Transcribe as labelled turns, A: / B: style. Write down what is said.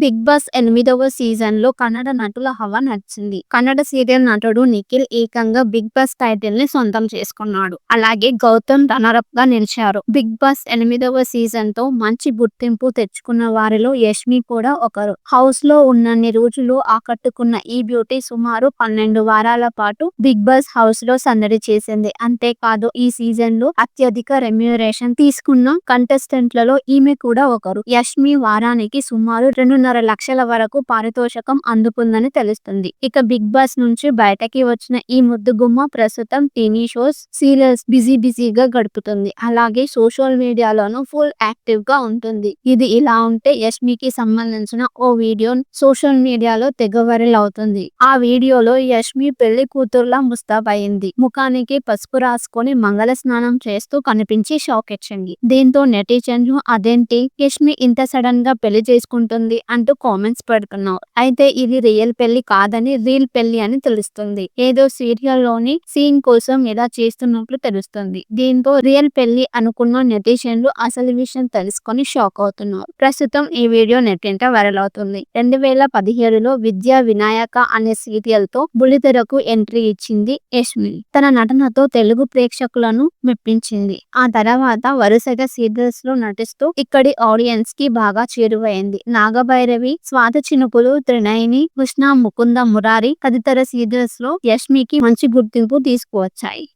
A: Big boss ఎనిమిదవ సీజన్లో కన్నడ నటుల హవా నచ్చింది కన్నడ సీరియల్ నటుడు నిఖిల్ ఏకంగా బిగ్ బాస్ టైటిల్ని సొంతం చేసుకున్నాడు. అలాగే గౌతమ్ రనరప్గా నిలిచారు. బిగ్ బాస్ ఎనిమిదవ సీజన్తో మంచి గుర్తింపు తెచ్చుకున్న వారిలో యష్మి కూడా ఒకరు. హౌస్లో ఉన్నన్ని రోజులు ఆకట్టుకున్న ఈ బ్యూటీ సుమారు పన్నెండు వారాల పాటు బిగ్ బాస్ హౌస్లో సందడి చేసింది. అంతేకాదు ఈ సీజన్లో అత్యధిక రెమ్యూరేషన్ తీసుకున్న కంటెస్టెంట్లలో ఈమె కూడా ఒకరు. యష్మి వారానికి సుమారు రెండున్నర లక్షల వరకు పారితోషకం అందుకుందని తెలుస్తుంది. ఇక బిగ్ బాస్ నుంచి బయటకి వచ్చిన ఈ ముద్దుగుమ్మ ప్రస్తుతం టీవీ షోస్ సీరియల్స్ బిజీ బిజీగా గడుపుతుంది. అలాగే సోషల్ మీడియాలోనూ ఫుల్ యాక్టివ్గా ఉంటుంది. ఇది ఇలా ఉంటే యష్మికి సంబంధించిన ఓ వీడియో సోషల్ మీడియాలో తెగ వైరల్ అవుతుంది. ఆ వీడియోలో యష్మి పెళ్ళి కూతుర్లా ముస్తాబయింది ముఖానికి పసుపు రాసుకొని మంగళ స్నానం చేస్తూ కనిపించి షాక్ ఇచ్చింది. దీంతో నెటిజన్లు అదేంటి? యష్మి ఇంత సడన్గా పెళ్ళి చేసుకుంటుంది అంటూ కామెంట్స్ పెడుతున్నారు అయితే ఇది రియల్ పెళ్ళి కాదని రియల్ పెళ్ళి అని తెలుస్తుంది. ఏదో సీరియల్లోని సీన్ కోసం ఇలా చేస్తున్నట్లు తెలుస్తుంది. దీంతో రియల్ పెళ్ళి అనుకున్న నెటిజన్లు అసలు విషయం తెలుసుకొని షాక్ అవుతున్నారు. ప్రస్తుతం ఈ వీడియో నెట్టింట వైరల్ అవుతుంది. రెండు వేల పదిహేడులో విద్యా వినాయక అనే సీరియల్తో బుల్లితెరకు ఎంట్రీ ఇచ్చింది యష్మి. తన నటనతో తెలుగు ప్రేక్షకులను మెప్పించింది. ఆ తర్వాత వరుసగా సీరియల్స్లో నటిస్తూ ఇక్కడి ఆడియన్స్కి బాగా చేరువైంది. భైరవి స్వాత చినుకులు త్రినయని కృష్ణ ముకుంద మురారి తదితర సీరియల్స్లో యష్మికి మంచి గుర్తింపు తీసుకువచ్చాయి.